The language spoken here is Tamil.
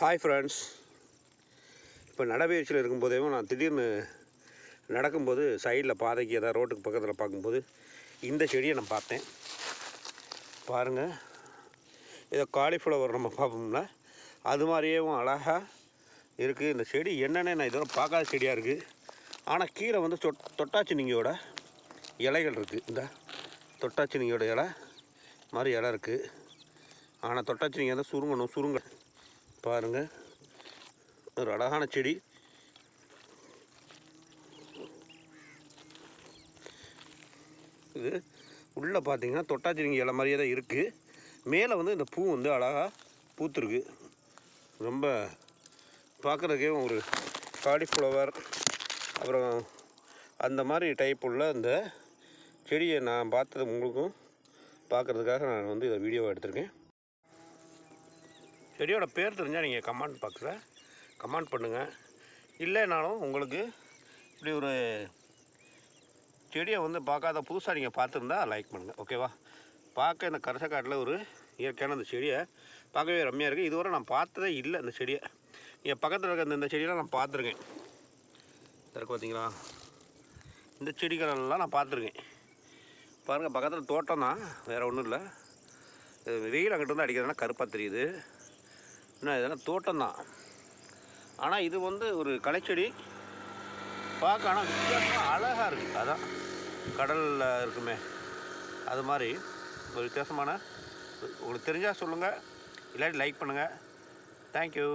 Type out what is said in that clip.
ஹாய் ஃப்ரெண்ட்ஸ் இப்போ நடைபயிற்சியில் இருக்கும்போதே நான் திடீர்னு நடக்கும்போது சைடில் பாதைக்கு ஏதாவது ரோட்டுக்கு பக்கத்தில் பார்க்கும்போது இந்த செடியை நான் பார்த்தேன். பாருங்கள் இதை காலிஃப்ளவர் நம்ம பார்ப்போம்னா அது மாதிரியேவும் அழகாக இருக்குது இந்த செடி என்னென்ன நான் இதோட பார்க்காத செடியாக இருக்குது ஆனால் கீழே வந்து தொட் தொட்டாச்சினிங்கியோட இலைகள் இருக்குது இந்த தொட்டாச்சினிங்கியோட இலை மாதிரி இலை இருக்குது ஆனால் தொட்டாச்சினிங்க வந்து சுருங்கணும். சுருங்க பாருங்கள் ஒரு அழகான செடி. இது உள்ளே பார்த்தீங்கன்னா தொட்டாச்சிரிங்க இலை மாதிரியே தான் இருக்குது மேலே வந்து இந்த பூ வந்து அழகாக பூத்துருக்கு. ரொம்ப பார்க்குறதுக்கே ஒரு காலிஃப்ளவர் அப்புறம் அந்த மாதிரி டைப் உள்ள இந்த செடியை நான் பார்த்தது உங்களுக்கும் பார்க்குறதுக்காக நான் வந்து இதை வீடியோவை எடுத்திருக்கேன். செடியோட பேர் தெரிஞ்சால் நீங்கள் கமெண்ட் பாக்ஸில் கமெண்ட் பண்ணுங்கள் இல்லைனாலும் உங்களுக்கு இப்படி ஒரு செடியை வந்து பார்க்காத புதுசாக நீங்கள் பார்த்துருந்தா லைக் பண்ணுங்கள் ஓகேவா பார்க்க இந்த கரசக்காட்டில் ஒரு இயற்கையான அந்த செடியை பார்க்கவே ரம்மியாக இருக்குது இதுவரை நான் பார்த்ததே இல்லை இந்த செடியை. இங்கே பக்கத்தில் இருக்க இந்த இந்த செடியெல்லாம் நான் பார்த்துருக்கேன். திறக்க பார்த்தீங்களா இந்த செடிகளெல்லாம் நான் பார்த்துருக்கேன். பாருங்கள் பக்கத்தில் தோட்டம் தான். வேறு ஒன்றும் இல்லை. வெயில் அங்கிட்டு வந்து அடிக்கிறதுனா கருப்பாக தெரியுது. என்ன இதெல்லாம் தோட்டம் தான் ஆனால் இது வந்து ஒரு களைச்செடி. பார்க்க ஆனால் வித்தியாசமாக அழகாக இருக்குது அதான் கடலில் இருக்குமே. அது மாதிரி ஒரு வித்தியாசமான உங்களுக்கு தெரிஞ்சால் சொல்லுங்கள் இல்லாட்டி லைக் பண்ணுங்கள் தேங்க்யூ